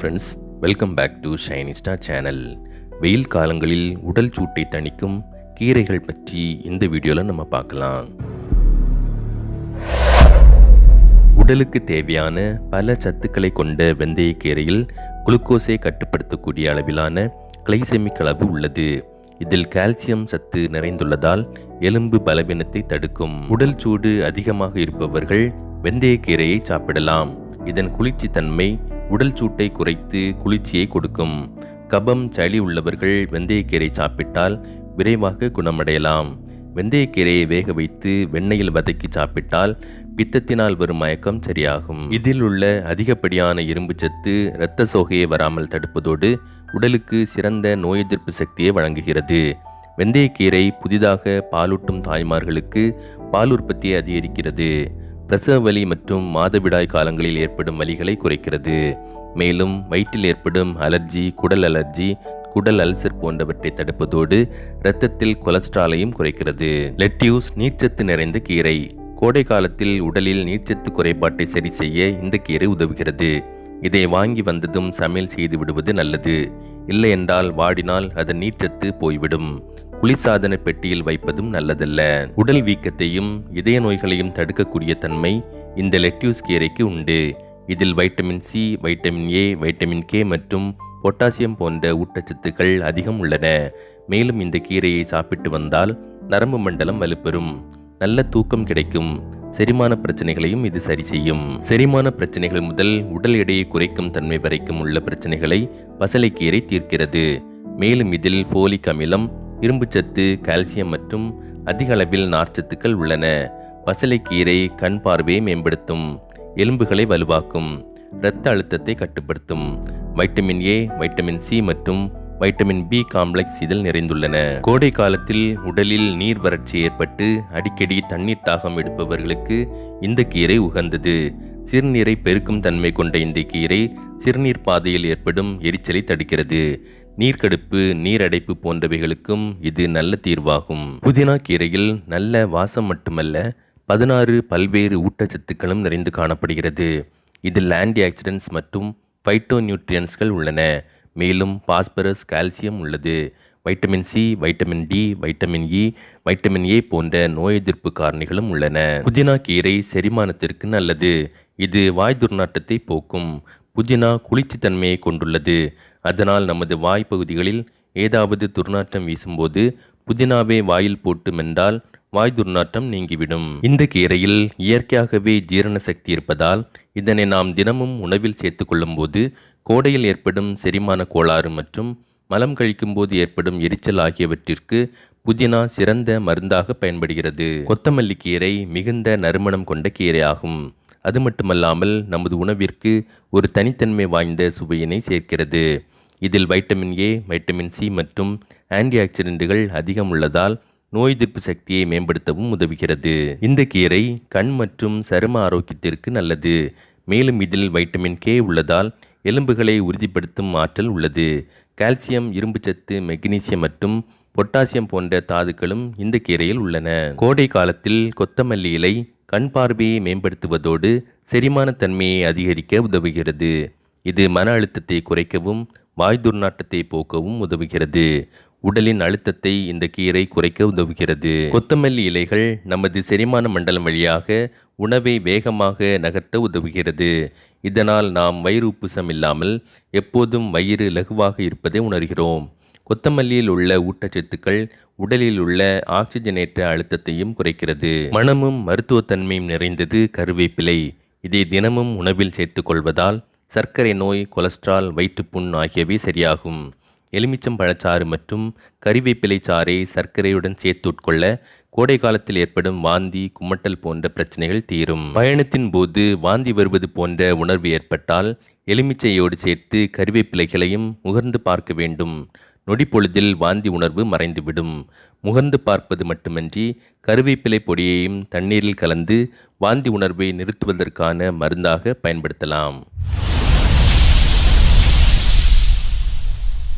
Friends welcome back to shiny star channel வெயில் காலங்களில் உடல் சூட்டை தணிக்கும் கீரைகள் பற்றி இந்த வீடியோவில் நம்ம பார்க்கலாம். உடலுக்கு தேவையான பல சத்துக்களை கொண்ட வெந்தயக்கீரையில் குளுக்கோஸை கட்டுப்படுத்தக்கூடிய அளவிலான கிளைசெமிக் அளவு உள்ளது. இதில் கால்சியம் சத்து நிறைந்துள்ளதால் எலும்பு பலவீனத்தை தடுக்கும். உடல் சூடு அதிகமாக இருப்பவர்கள் வெந்தயக்கீரையை சாப்பிடலாம். இதன் குளிர்ச்சி தன்மை உடல் சூட்டை குறைத்து குளிர்ச்சியை கொடுக்கும். கபம் சளி உள்ளவர்கள் வெந்தயக்கீரை சாப்பிட்டால் விரைவாக குணமடையலாம். வெந்தயக்கீரையை வேக வைத்து வெண்ணெயில் வதக்கி சாப்பிட்டால் பித்தத்தினால் வரும் மயக்கம் சரியாகும். இதில் உள்ள அதிகப்படியான இரும்பு சத்து இரத்த சோகையை வராமல் தடுப்பதோடு உடலுக்கு சிறந்த நோய் எதிர்ப்பு சக்தியை வழங்குகிறது. வெந்தயக்கீரை புதிதாக பாலூட்டும் தாய்மார்களுக்கு பால் உற்பத்தியை அதிகரிக்கிறது. பிரசவ வலி மற்றும் மாதவிடாய் காலங்களில் ஏற்படும் வலிகளை குறைக்கிறது. மேலும் வயிற்றில் ஏற்படும் அலர்ஜி குடல் அலர்ஜி குடல் அல்சர் போன்றவற்றை தடுப்பதோடு இரத்தத்தில் கொலஸ்ட்ராலையும் குறைக்கிறது. லெட்யூஸ் நீர்ச்சத்து நிறைந்த கீரை. கோடை காலத்தில் உடலில் நீர்ச்சத்து குறைபாட்டை சரி செய்ய இந்த கீரை உதவுகிறது. இதை வாங்கி வந்ததும் சமையல் செய்து விடுவது நல்லது. இல்லையென்றால் வாடினால் அதன் நீர்ச்சத்து போய்விடும். குளிர்சாதன பெட்டியில் வைப்பதும் நல்லதல்ல. உடல் வீக்கத்தையும் இதய நோய்களையும் தடுக்கக்கூடிய தன்மை இந்த லெட்யூஸ் கீரைக்கு உண்டு. இதில் vitamin C vitamin A vitamin K மற்றும் பொட்டாசியம் போன்ற ஊட்டச்சத்துக்கள் அதிகம் உள்ளன. மேலும் இந்த கீரையை சாப்பிட்டு வந்தால் நரம்பு மண்டலம் வலுப்பெறும். நல்ல தூக்கம் கிடைக்கும். செரிமான பிரச்சனைகளையும் இது சரி செய்யும். செரிமான பிரச்சனைகள் முதல் உடல் எடையை குறைக்கும் தன்மை வரைக்கும் உள்ள பிரச்சனைகளை பசலைக்கீரை தீர்க்கிறது. மேலும் இதில் போலிக் அமிலம் இரும்புச்சத்து கால்சியம் மற்றும் அதிக அளவில் நார்ச்சத்துக்கள் உள்ளன. பசலைக்கீரை கண் பார்வையை மேம்படுத்தும். எலும்புகளை வலுவாக்கும். இரத்த அழுத்தத்தை கட்டுப்படுத்தும். வைட்டமின் ஏ வைட்டமின் சி மற்றும் வைட்டமின் பி காம்ப்ளெக்ஸ் இதில் நிறைந்துள்ளன. கோடை காலத்தில் உடலில் நீர் வறட்சி ஏற்பட்டு அடிக்கடி தண்ணீர் தாகம் எடுப்பவர்களுக்கு இந்த கீரை உகந்தது. சிறுநீரை பெருக்கும் தன்மை கொண்ட இந்த கீரை சிறுநீர் பாதையில் ஏற்படும் எரிச்சலை தடுக்கிறது. நீர்க்கடுப்பு நீரடைப்பு போன்றவைகளுக்கும் இது நல்ல தீர்வாகும். புதினா கீரையில் நல்ல வாசம் மட்டுமல்ல பதினாறு பல்வேறு ஊட்டச்சத்துக்களும் நிறைந்து காணப்படுகிறது. இதில் ஆன்டி ஆக்சிடென்ட்ஸ் மற்றும் ஃபைட்டோ நியூட்ரியன்ஸ்கள் உள்ளன. மேலும் பாஸ்பரஸ் கால்சியம் உள்ளது. Vitamin C vitamin D vitamin E vitamin A போன்ற நோய் எதிர்ப்பு காரணிகளும் உள்ளன. புதினா கீரை செரிமானத்திற்கு நல்லது. இது வாய் துர்நாற்றத்தை போக்கும். புதினா குளிர்ச்சித்தன்மையை கொண்டுள்ளது. அதனால் நமது வாய் பகுதிகளில் ஏதாவது துர்நாற்றம் வீசும்போது புதினாவை வாயில் போட்டு மென்றால் வாய் துர்நாற்றம் நீங்கிவிடும். இந்த கீரையில் இயற்கையாகவே ஜீரண சக்தி இருப்பதால் இதனை நாம் தினமும் உணவில் சேர்த்து கொள்ளும்போது கோடையில் ஏற்படும் செரிமான கோளாறு மற்றும் மலம் கழிக்கும்போது ஏற்படும் எரிச்சல் ஆகியவற்றிற்கு புதினா சிறந்த மருந்தாக பயன்படுகிறது. கொத்தமல்லி கீரை மிகுந்த நறுமணம் கொண்ட கீரை ஆகும். அது மட்டுமல்லாமல் நமது உணவிற்கு ஒரு தனித்தன்மை வாய்ந்த சுவையினை சேர்க்கிறது. இதில் வைட்டமின் ஏ வைட்டமின் சி மற்றும் ஆன்டி ஆக்சிடென்ட்டுகள் அதிகம் உள்ளதால் நோய் எதிர்ப்பு சக்தியை மேம்படுத்தவும் உதவுகிறது. இந்த கீரை கண் மற்றும் சரும ஆரோக்கியத்திற்கு நல்லது. மேலும் இதில் வைட்டமின் கே உள்ளதால் எலும்புகளை உறுதிப்படுத்தும் ஆற்றல் உள்ளது. கால்சியம் இரும்புச்சத்து மெக்னீசியம் மற்றும் பொட்டாசியம் போன்ற தாதுக்களும் இந்த கீரையில் உள்ளன. கோடை காலத்தில் கொத்தமல்லி இலை கண் பார்வையை மேம்படுத்துவதோடு செரிமான தன்மையை அதிகரிக்க உதவுகிறது. இது மன அழுத்தத்தை குறைக்கவும் வாய் துர்நாற்றத்தை போக்கவும் உதவுகிறது. உடலின் அழுத்தத்தை இந்த கீரை குறைக்க உதவுகிறது. கொத்தமல்லி இலைகள் நமது செரிமான மண்டலம் வழியாக உணவை வேகமாக நகர்த்த உதவுகிறது. இதனால் நாம் வயிறு உப்புசம் இல்லாமல் எப்போதும் வயிறு லகுவாக இருப்பதை உணர்கிறோம். கொத்தமல்லியில் உள்ள ஊட்டச்சத்துக்கள் உடலில் உள்ள ஆக்சிஜனேற்ற அழுத்தத்தையும் குறைக்கிறது. மனமும் மருத்துவத்தன்மையும் நிறைந்தது கருவேப்பிலை. இதை தினமும் உணவில் சேர்த்துக்கொள்வதால் சர்க்கரை நோய் கொலஸ்ட்ரால் வயிற்றுப்புண் ஆகியவை சரியாகும். எலுமிச்சம் பழச்சாறு மற்றும் கறிவேப்பிலை சாறை சர்க்கரையுடன் சேர்த்து உட்கொள்ள கோடை காலத்தில் ஏற்படும் வாந்தி குமட்டல் போன்ற பிரச்சனைகள் தீரும். பயணத்தின் போது வாந்தி வருவது போன்ற உணர்வு ஏற்பட்டால் எலுமிச்சையோடு சேர்த்து கறிவேப்பிலைகளையும் முகர்ந்து பார்க்க வேண்டும். நொடிப்பொழுதில் வாந்தி உணர்வு மறைந்துவிடும். முகர்ந்து பார்ப்பது மட்டுமன்றி கருவேப்பிலை பொடியையும் தண்ணீரில் கலந்து வாந்தி உணர்வை நிறுத்துவதற்கான மருந்தாக பயன்படுத்தலாம்.